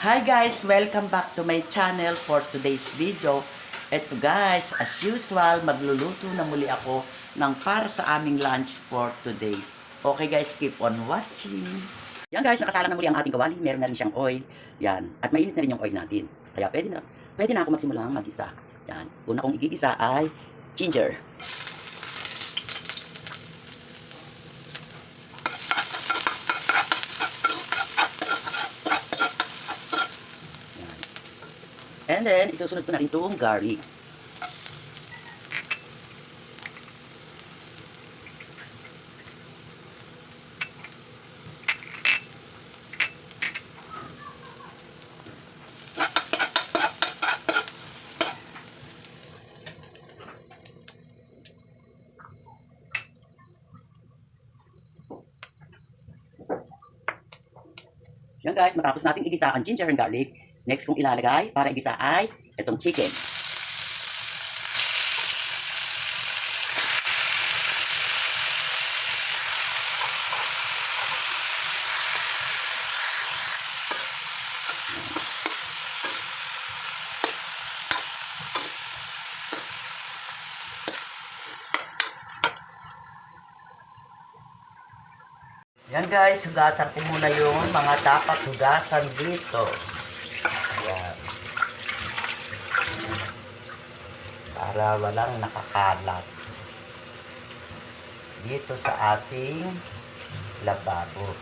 Hi guys! Welcome back to my channel for today's video. Eto guys, as usual, magluluto na muli ako ng para sa aming lunch for today. Okay guys, keep on watching. Yan guys, nakasala na muli ang ating kawali. Meron na rin siyang oil. Yan. At mainit na rin yung oil natin. Kaya pwede na, pwede na ako magsimula mag-isa. Yan. Una kong igigisa ay ginger. And then, isusunod ko na rin itong garlic. Yan guys, matapos natin igisa ang ginger and garlic, next kong ilalagay para igisa ay itong chicken. Yan guys, hugasan ko muna yung mga dapat hugasan dito. Yan. Para walang nakakalat. Dito sa ating lababo.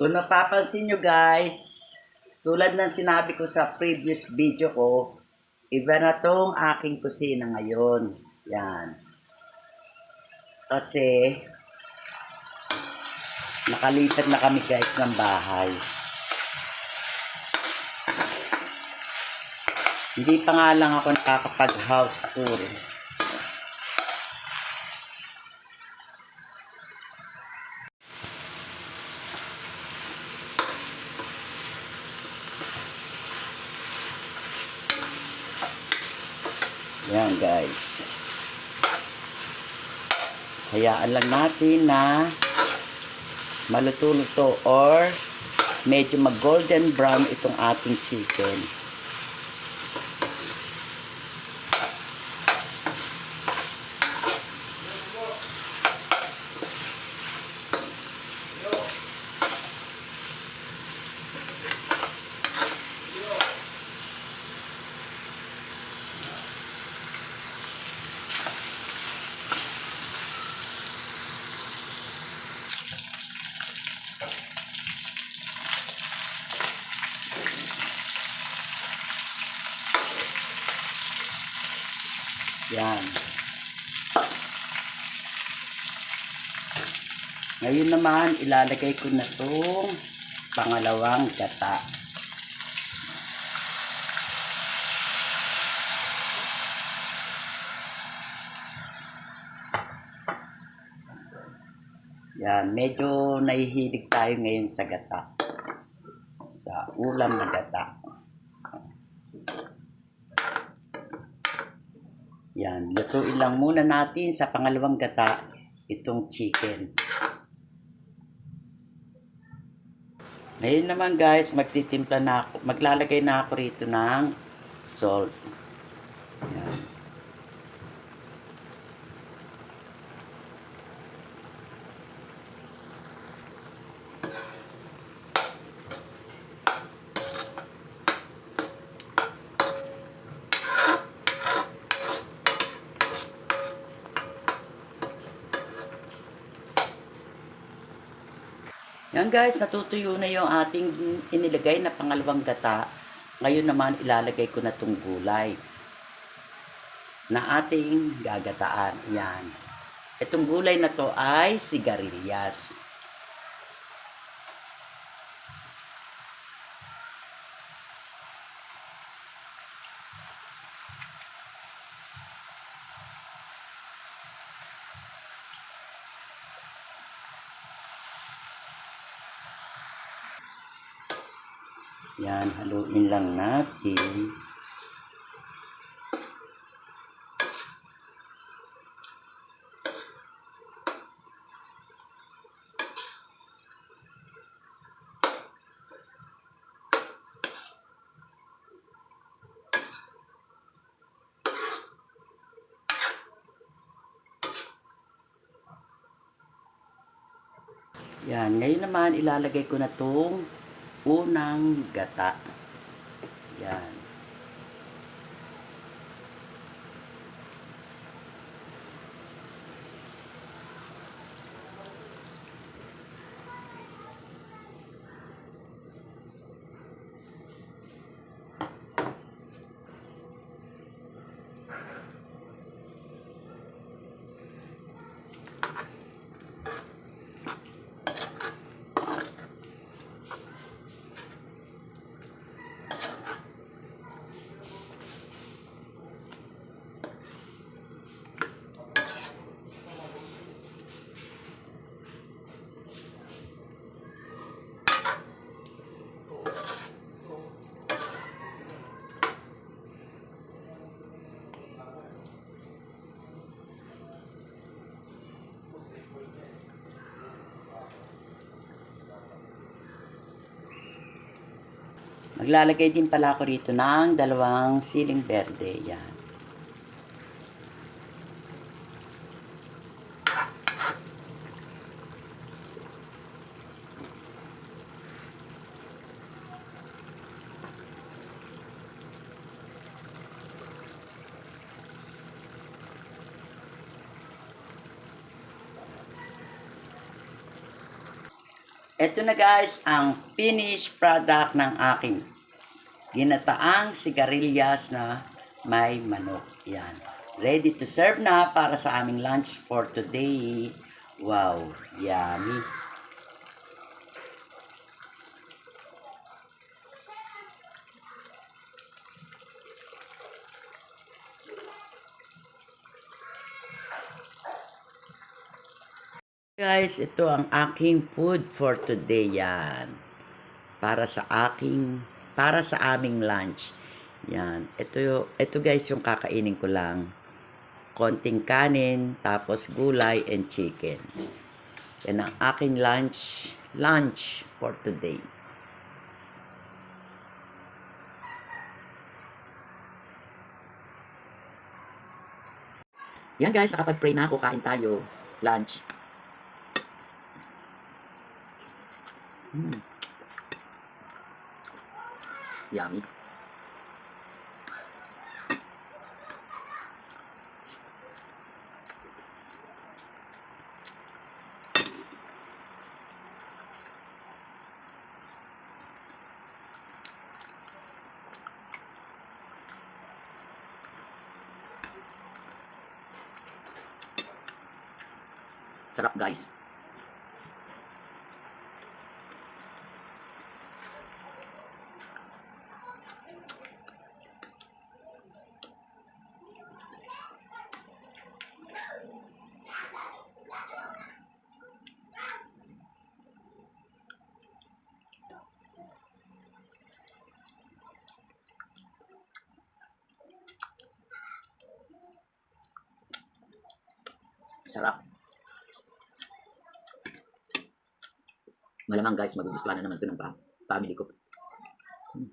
Kung napapansin nyo guys, tulad ng sinabi ko sa previous video ko, iba na tong aking kusina ngayon. Yan. Kasi, nakalipat na kami guys ng bahay. Hindi pa nga lang ako nakakapag house tour. Yan guys. Hayaan lang natin na maluto-luto or medyo mag-golden brown itong ating chicken. Yan. Ngayon naman, ilalagay ko na itong pangalawang gata. Yan, medyo nahihilig tayo ngayon sa gata. Sa ulam na gata. Yan, lutuin lang muna natin sa pangalawang gata itong chicken. Ngayon naman guys, magtitimpla na ako, maglalagay na ako rito ng salt. Yan guys, natutuyo na yung ating inilagay na pangalawang gata. Ngayon naman ilalagay ko na tong gulay na ating gagataan. Yan. Itong gulay na to ay sigarilyas. Yan, haluin lang natin. Yan, ngayon naman ilalagay ko na tong unang gata. Yan. Maglalagay din pala ako rito ng dalawang siling berde. Yan. Ito na guys ang finished product ng aking ginataang sigarilyas na may manok. Yan. Ready to serve na para sa aming lunch for today. Wow, yummy. Guys, ito ang aking food for today yan. Para sa aking, para sa aming lunch. Yan. Ito, ito guys yung kakainin ko lang. Konting kanin, tapos gulay and chicken. Yan ang aking lunch, lunch for today. Yan guys, nakapag-pray na ako, kain tayo. Lunch. Mm. Yummy. Sarap guys. Sarap. Malamang guys, magugustuhan na naman ito ng family ko. Hmm.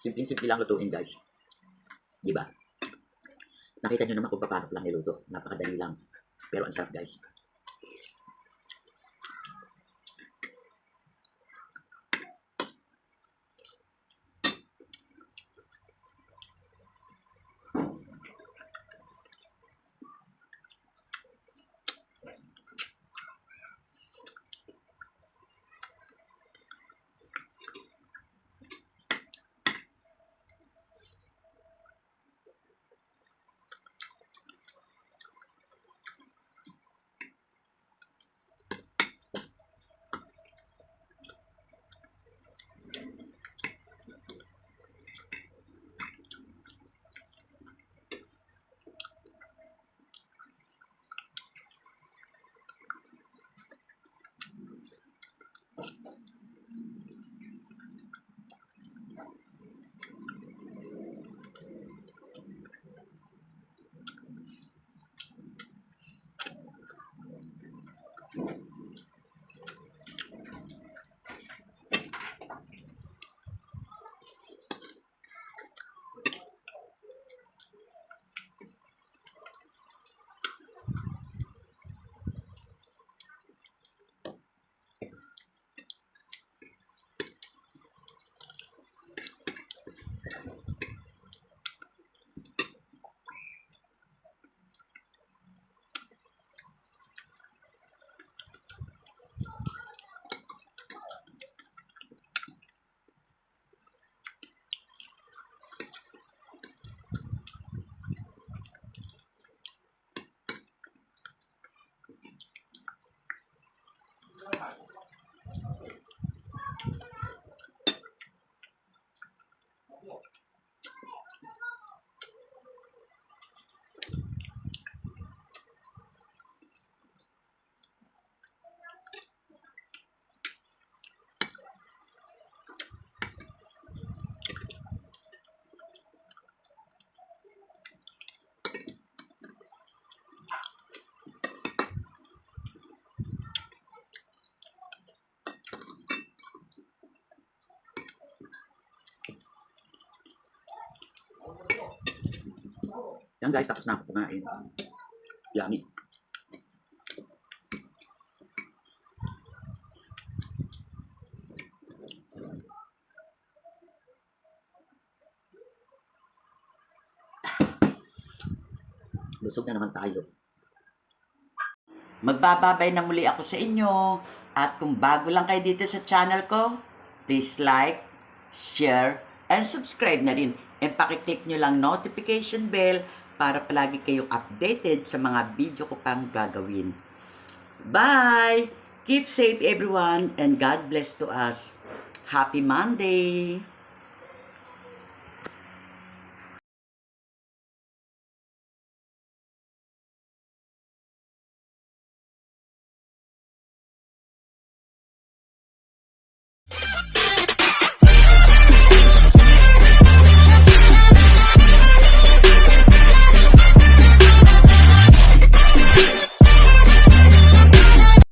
Simpleng-simple lang lutuin guys. Di ba? Nakita nyo naman kung paano lang niluto. Napakadali lang. Pero ang sarap guys. Yan guys, tapos na ako kumain. Yummy. Busog na naman tayo. Magbababay na muli ako sa inyo. At kung bago lang kayo dito sa channel ko, please like, share, and subscribe na rin. And pakiclick nyo lang notification bell para palagi kayong updated sa mga video ko pang gagawin. Bye! Keep safe everyone and God bless to us. Happy Monday!